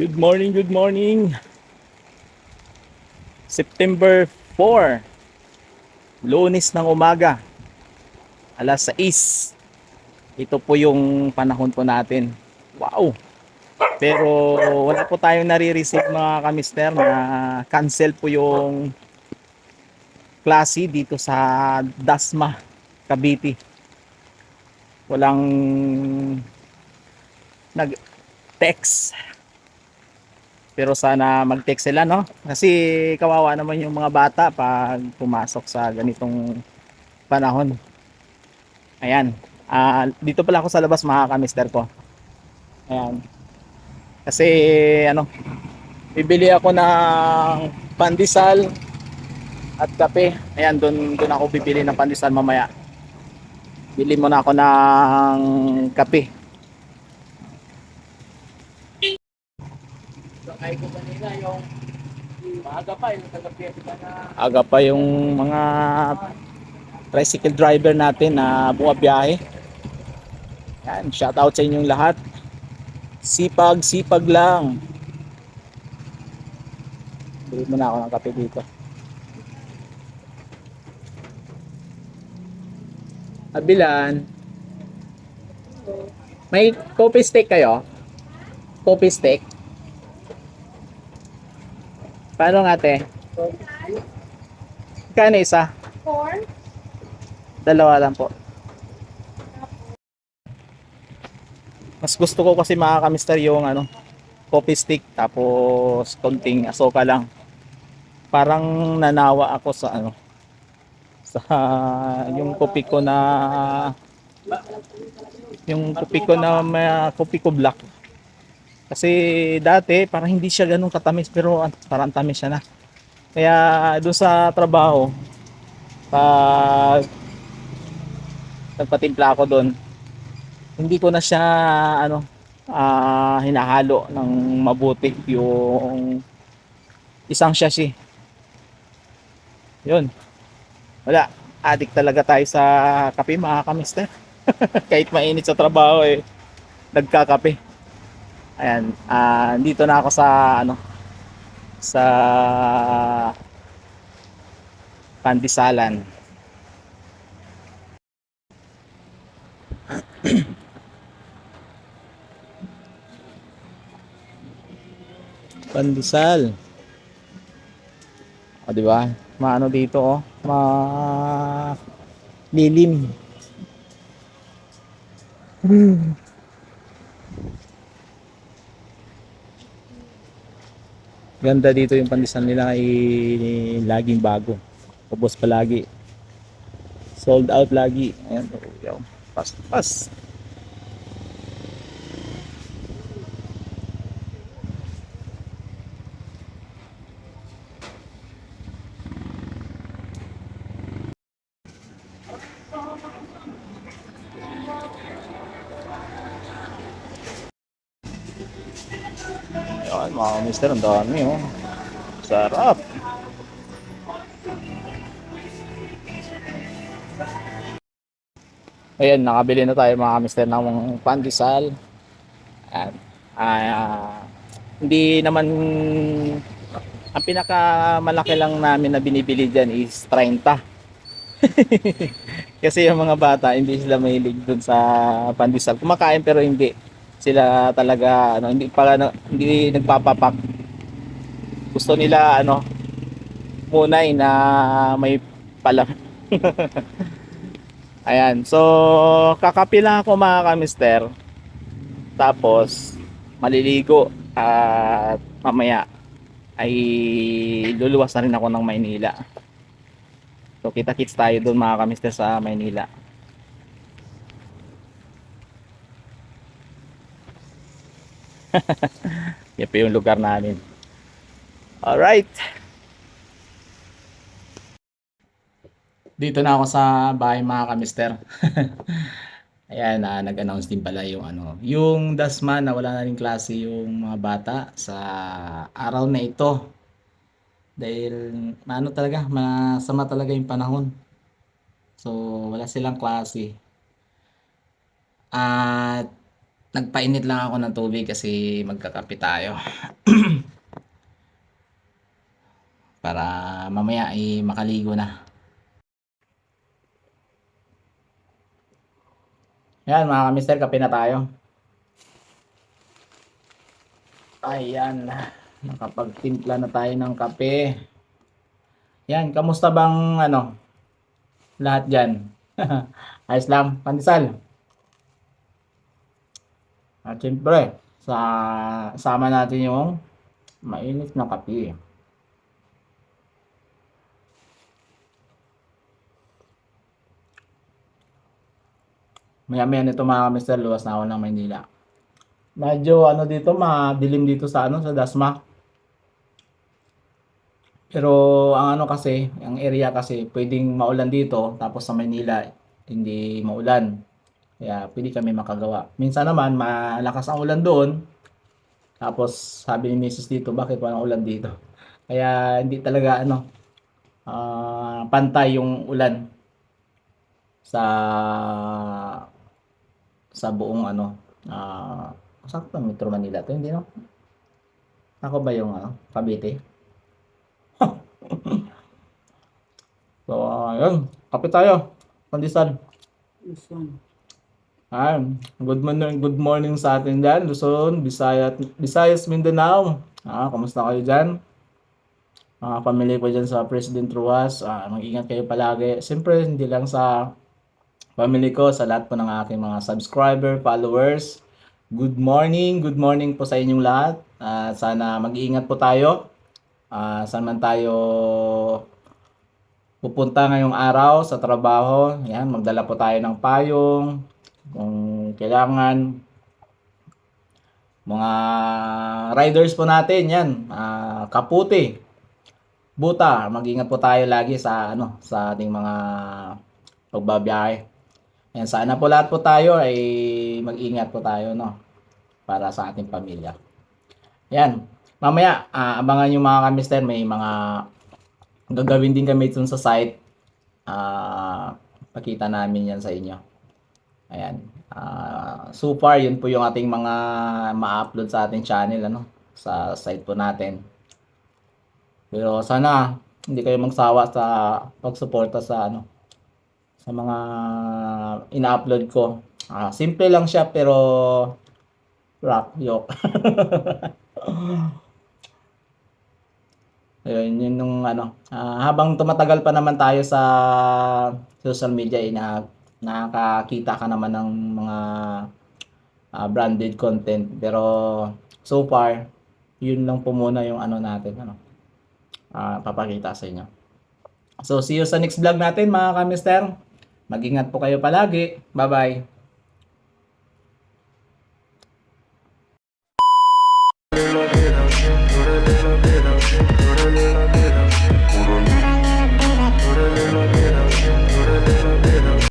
Good morning, good morning. September 4, lunes ng umaga, alas 6. Ito po yung panahon po natin. Wow! Pero wala po tayong nare-receive mga kamister na cancel po yung klase dito sa Dasma, Cavite. Walang nag-text. Pero sana mag-text sila, no? Kasi kawawa naman yung mga bata pag pumasok sa ganitong panahon. Ayan. Ah, dito pala ako sa labas mga kamister ko. Ayan. Kasi ano, bibili ako ng pandesal at kape. Ayan, doon doon ako bibili ng pandesal mamaya. Bili muna ako ng kape. Sakay ko kanina yung maaga pa yung tagapiyat na aga pa yung mga tricycle driver natin na bumabiyahe. Yan, shout out sa inyong lahat. Sipag, sipag lang. Bili muna ako ng kape dito. Abilan. May coffee stick kayo? Coffee stick? Paano nga te? Kano isa? Four. Dalawa lang po. Mas gusto ko kasi mga kamister yung ano, coffee stick tapos konting asoka lang. Parang nanawa ako sa ano sa yung kopi ko na yung kopi ko na may kopi ko black. Kasi dati parang hindi siya ganun katamis pero an- parang tamis siya na. Kaya doon sa trabaho pag nagpatimpla ako doon hindi ko na siya ano ah, hinahalo ng mabuti yung isang shashi. Yun. Wala. Adik talaga tayo sa kape mga kamister. Kahit mainit sa trabaho eh nagkakape. Ayan, ah dito na ako sa ano sa Pandisalan. Pandesal. O, di ba? Maano dito, oh. Ma... Lilim. Hmm. Ganda dito yung pandesal nila ay laging bago. Ubos palagi. Sold out lagi. Ayan, oh, yaw. Pas, pas. Mga mister, ang dami, oh. Sarap. Ayan, nakabili na tayo mga mister ng pandesal. Ayan. Ah, hindi naman ang pinakamalaki lang namin na binibili dyan is 30. Kasi yung mga bata, hindi sila mahilig dun sa pandesal. Kumakain pero hindi sila talaga ano hindi pala hindi nagpapapak. Gusto nila ano munay na may palam ayan. So kakapi lang ako mga kamister. Tapos maliligo at mamaya ay luluwas na rin ako ng Maynila. So kita kits tayo doon mga kamister sa Maynila Yan po yung lugar namin. Alright. Dito na ako sa bahay mga kamister. Ayan, ah, nag-announce din pala yung ano, yung Dasma na wala na rin klase yung mga bata sa araw na ito. Dahil ano talaga, masama talaga yung panahon. So, wala silang klase. At nagpainit lang ako ng tubig kasi magkakape tayo. Para mamaya ay makaligo na. Yan mga kamister, kape na tayo. Ayan, nakapagtimpla na tayo ng kape. Yan, kamusta bang ano, lahat dyan? Ayos lang, pandesal. At syempre, sa sama natin yung mainit na kape. Maya maya nito mga kamister, luwas na ako ng Maynila. Medyo ano dito, madilim dito sa ano, sa Dasma. Pero ang ano kasi, ang area kasi, pwedeng maulan dito, tapos sa Maynila, hindi maulan. Kaya pwede kami makagawa. Minsan naman, malakas ang ulan doon. Tapos sabi ni Mrs. dito, bakit walang ulan dito? Kaya hindi talaga ano, ah, pantay yung ulan sa sa buong ano, ah, sakto Metro Manila to, hindi no? Ako ba yung ano, Cavite? So, ayun, kape tayo. Pandesal. Ayan. Good morning, good morning sa atin dyan. Luzon, Visayas, Visayas, Mindanao. Ah, kamusta kayo dyan? Mga pamilya ko dyan sa President Ruas. Ah, mag-ingat kayo palagi. Siyempre, hindi lang sa family ko, sa lahat po ng aking mga subscriber, followers. Good morning, good morning po sa inyong lahat. Ah, sana mag-iingat po tayo. Ah, saan man tayo pupunta ngayong araw sa trabaho. Yan, magdala po tayo ng payong, kung kailangan mga riders po natin yan ah, kaputi buta mag-ingat po tayo lagi sa ano sa ating mga pagbabiyahe. Yan sana po lahat po tayo ay mag-ingat po tayo no para sa ating pamilya. Yan mamaya ah, abangan yung mga kamister may mga gagawin din kami dun sa site. Ah pakita namin yan sa inyo Ayan. Ah, so far, yun po yung ating mga ma-upload sa ating channel, ano, sa site po natin. Pero sana, hindi kayo magsawa sa pagsuporta sa, ano, sa mga ina-upload ko. Ah, simple lang siya, pero rock, yok. Ayun, yun nung ano, ah, habang tumatagal pa naman tayo sa social media, ina nakakita ka naman ng mga ah, branded content. Pero so far, yun lang po muna yung ano natin, ano, ah, papakita sa inyo. So, see you sa next vlog natin mga kamister. Mag-ingat po kayo palagi. Bye-bye.